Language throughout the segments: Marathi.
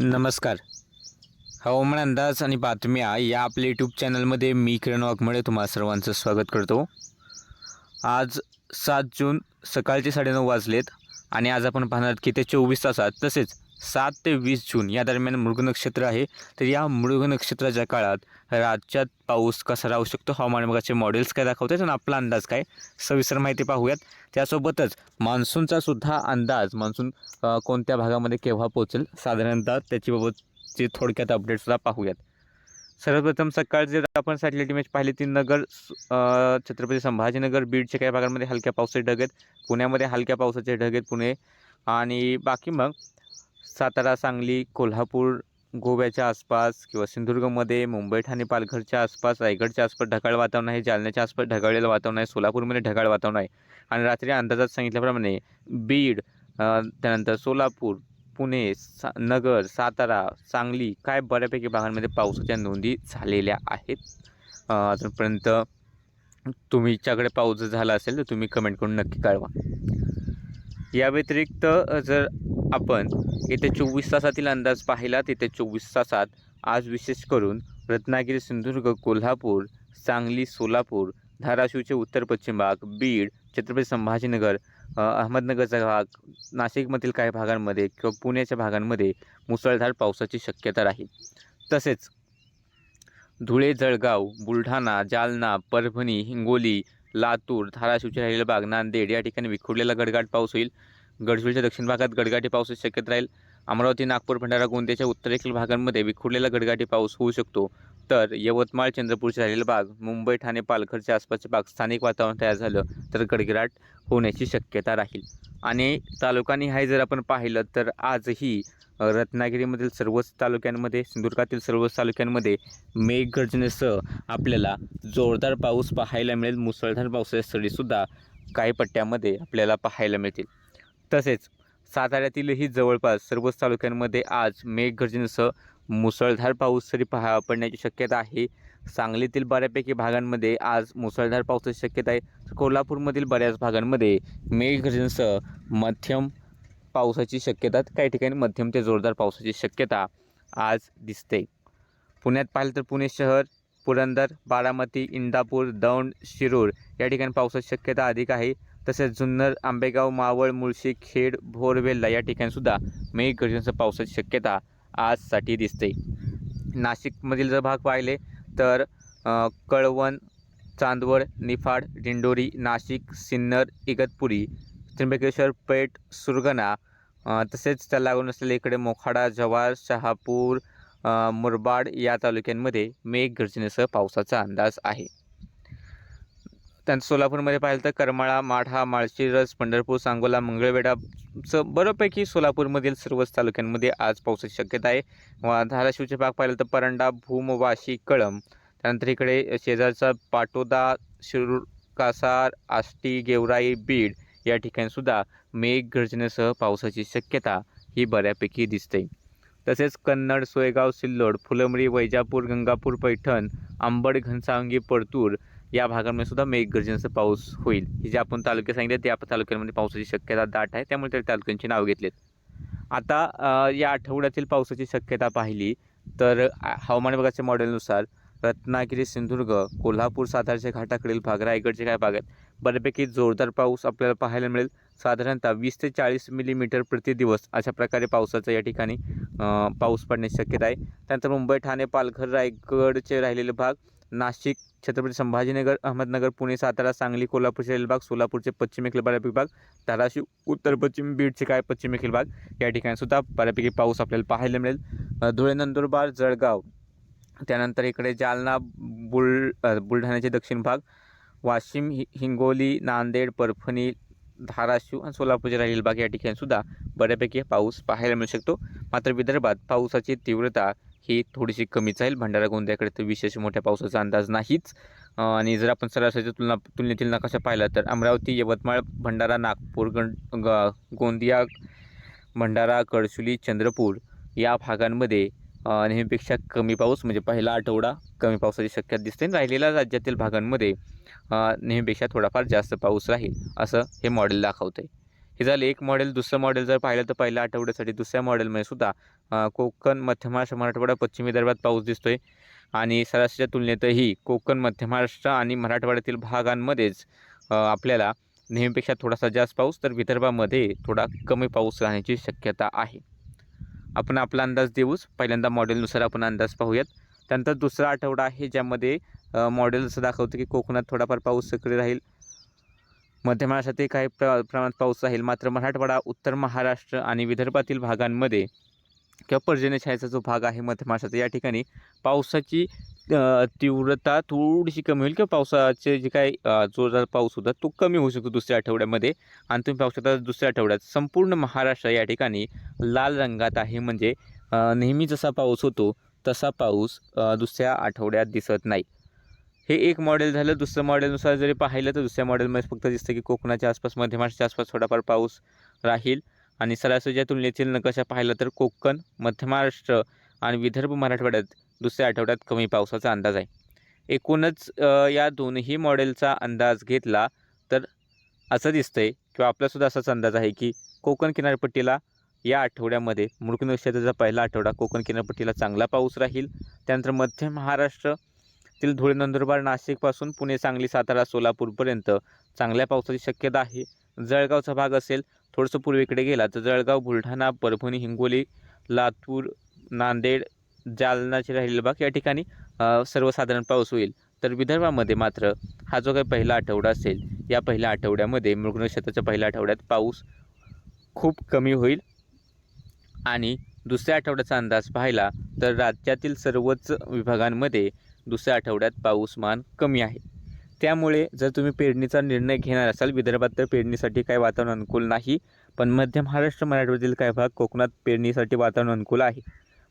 नमस्कार. हवामान अंदाज आणि बातम्या या आपल्या यूट्यूब चॅनलमध्ये मी किरण वाघमळे तुम्हा सर्वांचं स्वागत करतो. आज सात जून सकाळचे साडेनऊ वाजलेत आणि आज आपण पाहणार की ते चोवीस तासात तसेच सात ते वीस जून या दरम्यान मृग नक्षत्र आहे. तर या मृग नक्षत्राच्या काळात राज्यात पाऊस कसा राहू शकतो? हवामान विभागाचे मॉडेल्स काय दाखवतात आणि आपला अंदाज काय? सविस्तर माहिती पाहूयात. त्यासोबतच मान्सूनचा सुद्धा अंदाज मान्सून कोणत्या भागामध्ये केव्हा पोहोचेल? साधारणतः त्याच्याबाबतचे थोडक्यात अपडेटसुद्धा पाहूयात. सर्वप्रथम सकाळ जर आपण सॅटेलाइट इमेज पाहिली ती नगर छत्रपती संभाजीनगर बीडच्या काही भागांमध्ये हलक्या पावसाचे ढग आहेत. पुण्यामध्ये हलक्या पावसाचे ढग आहेत पुणे. आणि बाकी मग सातारा सांगली कोल्हापूर गोव्याच्या आसपास किंवा सिंधुदुर्गमध्ये मुंबई ठाणे पालघरच्या आसपास रायगडच्या आसपास ढगाळ वातावरण आहे जालन्याच्या आसपास ढगाळलेलं वातावरण आहे सोलापूरमध्ये ढगाळ वातावरण आहे. आणि रात्री अंदाजात सांगितल्याप्रमाणे बीड त्यानंतर सोलापूर पुणे सा नगर सातारा सांगली काय बऱ्यापैकी भागांमध्ये पावसाच्या नोंदी झालेल्या आहेत? अजूनपर्यंत तुमच्याकडे पाऊस जर झाला असेल तर तुम्ही कमेंट करून नक्की कळवा. या व्यतिरिक्त जर आपण येत्या चोवीस तासातील अंदाज पाहिला तर येत्या चोवीस तासात आज विशेष करून रत्नागिरी सिंधुदुर्ग कोल्हापूर सांगली सोलापूर धाराशिवचे उत्तर पश्चिम भाग बीड छत्रपती संभाजीनगर अहमदनगरचा भाग नाशिकमधील काही भागांमध्ये किंवा पुण्याच्या भागांमध्ये मुसळधार पावसाची शक्यता राहील. तसेच धुळे जळगाव बुलढाणा जालना परभणी हिंगोली लातूर धाराशिवचे राहिलेला भाग नांदेड या ठिकाणी विखुरलेला गडगाट पाऊस होईल. गडचिरोलीच्या दक्षिण भागात गडगाटी पावसाची शक्यता राहील. अमरावती नागपूर भंडारा गोंदियाच्या उत्तरेकडील भागांमध्ये विखुरलेला गडगाटी पाऊस होऊ शकतो. तर यवतमाळ चंद्रपूरचे राहिलेले भाग मुंबई ठाणे पालघरच्या आसपासचे भाग स्थानिक वातावरण तयार झालं तर गडगडाट होण्याची शक्यता राहील. आणि तालुकानिहाय जर आपण पाहिलं तर आजही रत्नागिरीमधील सर्वच तालुक्यांमध्ये सिंधुदुर्गातील सर्वच तालुक्यांमध्ये मेघगर्जनेसह आपल्याला जोरदार पाऊस पाहायला मिळेल. मुसळधार पावसाच्या सरीसुद्धा काही पट्ट्यामध्ये आपल्याला पाहायला मिळतील. तसेच साताऱ्यातीलही जवळपास सर्वच तालुक्यांमध्ये आज मेघगर्जनेसह मुसळधार पाऊस सरी पहा पडण्याची शक्यता आहे. सांगलीतील बऱ्यापैकी भागांमध्ये आज मुसळधार पावसाची शक्यता आहे. कोल्हापूरमधील बऱ्याच भागांमध्ये मेघगर्जनेसह मध्यम पावसाची शक्यता काही ठिकाणी मध्यम ते जोरदार पावसाची शक्यता आज दिसते. पुण्यात पाहिलं तर पुणे शहर पुरंदर बारामती इंदापूर दौंड शिरूर या ठिकाणी पावसाची शक्यता अधिक आहे. तसेच जुन्नर आंबेगाव मावळ मुळशी खेड भोरवेल्ला या ठिकाणीसुद्धा मेघगर्जनेसह पावसाची शक्यता आजसाठी दिसते. नाशिकमधील जर भाग पाहिले तर कळवण चांदवड निफाड दिंडोरी नाशिक सिन्नर इगतपुरी त्र्यंबकेश्वर पेठ सुरगणा तसेच त्या लागून असलेले इकडे मोखाडा जव्हार शहापूर मुरबाड या तालुक्यांमध्ये मेघगर्जनेसह पावसाचा अंदाज आहे. त्यानंतर सोलापूरमध्ये पाहिलं तर करमाळा माढा माळशिरस पंढरपूर सांगोला मंगळवेढाचं बऱ्यापैकी सोलापूरमधील सर्वच तालुक्यांमध्ये आज पावसाची शक्यता आहे. व धाराशिवचे भाग पाहिलं तर परंडा भूम वाशी कळम त्यानंतर इकडे शेजारचा पाटोदा शिरूर कासार आष्टी गेवराई बीड या ठिकाणीसुद्धा मेघ गर्जनेसह पावसाची शक्यता ही बऱ्यापैकी दिसते. तसेच कन्नड सोयगाव सिल्लोड फुलंब्री वैजापूर गंगापूर पैठण आंबड घनसावंगी परतूर या भागांमध्ये सुद्धा मेघगर्जनेचा पाऊस होईल. हे जे आपण तालुके सांगितले त्या तालुक्यांमध्ये पावसाची शक्यता दाट आहे. त्यामुळे त्या तालुक्यांची नाव घेतलेत. आता या आठवड्यातील पावसाची शक्यता पाहिली तर हवामान विभागाच्या मॉडेलनुसार रत्नागिरी सिंधुदुर्ग कोल्हापूर सातारच्या घाटाकडील भाग रायगडचे काय भाग आहेत. बऱ्यापैकी जोरदार पाऊस आपल्याला पाहायला मिळेल. साधारणतः वीस ते चाळीस मिलीमीटर प्रति दिवस अशा प्रकारे पावसाचा या ठिकाणी पाऊस पडण्याची शक्यता आहे. त्यानंतर मुंबई ठाणे पालघर रायगडचे राहिलेले भाग नाशिक छत्रपती संभाजीनगर अहमदनगर पुणे सातारा सांगली कोल्हापूरचे अलिबाग भाग सोलापूरचे पश्चिमेकडील बऱ्यापैकी भाग धाराशिव उत्तर पश्चिम बीडचे काय पश्चिमेकडील भाग या ठिकाणी सुद्धा बऱ्यापैकी पाऊस आपल्याला पाहायला मिळेल. धुळे नंदुरबार जळगाव त्यानंतर इकडे जालना बुल बुलढाण्याचे दक्षिण भाग वाशिम हि हिंगोली नांदेड परभणी धाराशिव आणि सोलापूरचे राहिलेले भाग या ठिकाणी सुद्धा बऱ्यापैकी पाऊस पाहायला मिळू शकतो. मात्र विदर्भात पावसाची तीव्रता ही थोडीशी कमीच राहील. भंडारा गोंदियाकडे तर विशेष मोठ्या पावसाचा अंदाज नाहीच. आणि जर आपण सरासरीच्या तुलना तुलनेतील नकाशा पाहिला तर अमरावती यवतमाळ भंडारा नागपूर गण ग गोंदिया भंडारा गडचुली चंद्रपूर या भागांमध्ये नेहमीपेक्षा कमी पाऊस म्हणजे पहिला आठवडा कमी पावसाची शक्यता दिसते. आणि राहिलेल्या राज्यातील भागांमध्ये नेहमीपेक्षा थोडाफार जास्त पाऊस राहील असं हे मॉडेल दाखवतं आहे हे झालं एक मॉडेल दुसरं मॉडेल जर पाहिलं तर पहिल्या आठवड्यासाठी दुसऱ्या मॉडेलमध्ये सुद्धा कोकण मध्य महाराष्ट्र मराठवाडा पश्चिम विदर्भात पाऊस दिसतोय. आणि सरासरीच्या तुलनेतही कोकण मध्य महाराष्ट्र आणि मराठवाड्यातील भागांमध्येच आपल्याला नेहमीपेक्षा थोडासा जास्त पाऊस तर विदर्भामध्ये थोडा कमी पाऊस राहण्याची शक्यता आहे. आपण आपला अंदाज देऊच. पहिल्यांदा मॉडेलनुसार आपण अंदाज पाहूयात. त्यानंतर दुसरा आठवडा आहे ज्यामध्ये मॉडेल असं दाखवतं की कोकणात थोडाफार पाऊस सक्रिय राहील. मध्य महाराष्ट्रातही काही प्र प्रमाणात पाऊस राहील. मात्र मराठवाडा उत्तर महाराष्ट्र आणि विदर्भातील भागांमध्ये किंवा पर्जन्यछायाचा जो भाग आहे मध्यमाशाचा या ठिकाणी पावसाची तीव्रता थोडीशी कमी होईल किंवा पावसाचे जे काही जोरदार पाऊस होता तो कमी होऊ शकतो दुसऱ्या आठवड्यामध्ये. आणि तुम्ही पाहू शकता दुसऱ्या आठवड्यात संपूर्ण महाराष्ट्र या ठिकाणी लाल रंगात आहे. म्हणजे नेहमी जसा पाऊस होतो तसा पाऊस दुसऱ्या आठवड्यात दिसत नाही. हे एक मॉडेल झालं. दुसरं मॉडेलनुसार जरी पाहिलं तर दुसऱ्या मॉडेलमध्ये फक्त दिसतं की कोकणाच्या आसपास मध्यमाशाच्या आसपास थोडाफार पाऊस राहील. आणि सरासरीच्या तुलनेतील नकाशा पाहिला तर कोकण मध्य महाराष्ट्र आणि विदर्भ मराठवाड्यात दुसऱ्या आठवड्यात कमी पावसाचा अंदाज आहे. एकूणच या दोन्ही मॉडेलचा अंदाज घेतला तर असं दिसतंय किंवा आपलासुद्धा असाच अंदाज आहे की कोकण किनारपट्टीला या आठवड्यामध्ये मृग नक्षत्राचा पहिला आठवडा कोकण किनारपट्टीला चांगला पाऊस राहील. त्यानंतर मध्य महाराष्ट्रातील धुळे नंदुरबार नाशिकपासून पुणे सांगली सातारा सोलापूरपर्यंत चांगल्या पावसाची शक्यता आहे. जळगावचा भाग असेल थोडंसं पूर्वेकडे गेला तर जळगाव बुलढाणा परभणी हिंगोली लातूर नांदेड जालनाचे राहिलेले भाग या ठिकाणी सर्वसाधारण पाऊस होईल. तर विदर्भामध्ये मात्र हा जो काही पहिला आठवडा असेल या पहिल्या आठवड्यामध्ये मृगनक्षत्राच्या पहिल्या आठवड्यात पाऊस खूप कमी होईल. आणि दुसऱ्या आठवड्याचा अंदाज पाहिला तर राज्यातील सर्वच विभागांमध्ये दुसऱ्या आठवड्यात पाऊसमान कमी आहे. त्यामुळे जर तुम्ही पेरणीचा निर्णय घेणार असाल विदर्भात तर पेरणीसाठी काही वातावरण अनुकूल नाही. पण मध्य महाराष्ट्र मराठवाड्यातील काही भाग कोकणात पेरणीसाठी वातावरण अनुकूल आहे.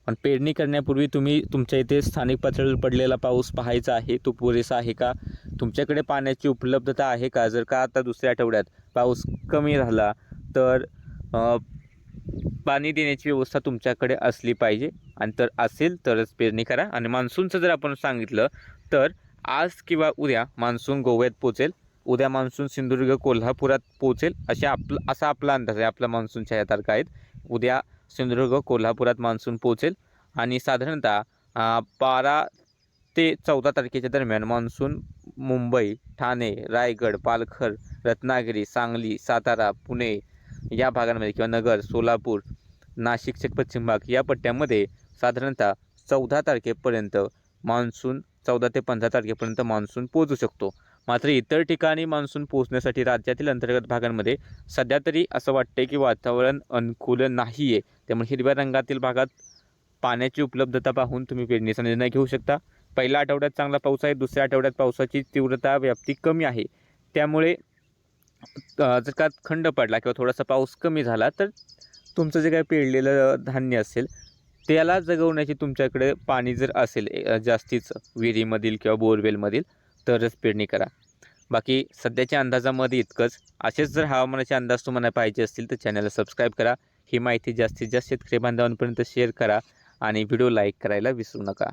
पण पेरणी करण्यापूर्वी तुम्ही तुमच्या इथे स्थानिक पातळीवर पडलेला पाऊस पाहायचा आहे. तो पुरेसा आहे का? तुमच्याकडे पाण्याची उपलब्धता आहे का? जर का आता दुसऱ्या आठवड्यात पाऊस कमी झाला तर पाणी देण्याची व्यवस्था तुमच्याकडे असली पाहिजे. आणि तर असेल तरच पेरणी करा. आणि मान्सूनचं जर आपण सांगितलं तर आज किंवा उद्या मान्सून गोव्यात पोचेल उद्या मान्सून सिंधुदुर्ग कोल्हापुरात पोचेल अशा आपलं असा आपला अंदाज आहे. आपला मान्सूनच्या या तारखा आहेत. उद्या सिंधुदुर्ग कोल्हापुरात मान्सून पोचेल आणि साधारणतः बारा ते चौदा तारखेच्या दरम्यान मान्सून मुंबई ठाणे रायगड पालघर रत्नागिरी सांगली सातारा पुणे या भागांमध्ये किंवा नगर सोलापूर नाशिकचे पश्चिम भाग या पट्ट्यामध्ये साधारणतः चौदा तारखेपर्यंत मान्सून चौदा ते पंधरा तारखेपर्यंत मान्सून पोहोचू शकतो. मात्र इतर ठिकाणी मान्सून पोहोचण्यासाठी राज्यातील अंतर्गत भागांमध्ये सध्या तरी असं वाटते की वातावरण अनुकूल नाही आहे त्यामुळे हिरव्या रंगातील भागात पाण्याची उपलब्धता पाहून तुम्ही पेरणीचा निर्णय घेऊ शकता. पहिल्या आठवड्यात चांगला पाऊस आहे दुसऱ्या आठवड्यात पावसाची तीव्रता व्याप्ती कमी आहे. त्यामुळे जर का खंड पडला किंवा थोडासा पाऊस कमी झाला तर तुमचं जे काही पेरलेलं धान्य असेल त्याला जगवण्याची तुमच्याकडे पाणी जर असेल जास्तीच विहिरीमधील किंवा बोरवेलमधील तरच पेरणी करा. बाकी सध्याच्या अंदाजामध्ये इतकंच. असेच जर हवामानाचे अंदाज तुम्हाला पाहिजे असतील तर चॅनलला सबस्क्राईब करा. ही माहिती जास्तीत जास्त शेतकरी बांधवांपर्यंत शेअर करा आणि व्हिडिओ लाईक करायला विसरू नका.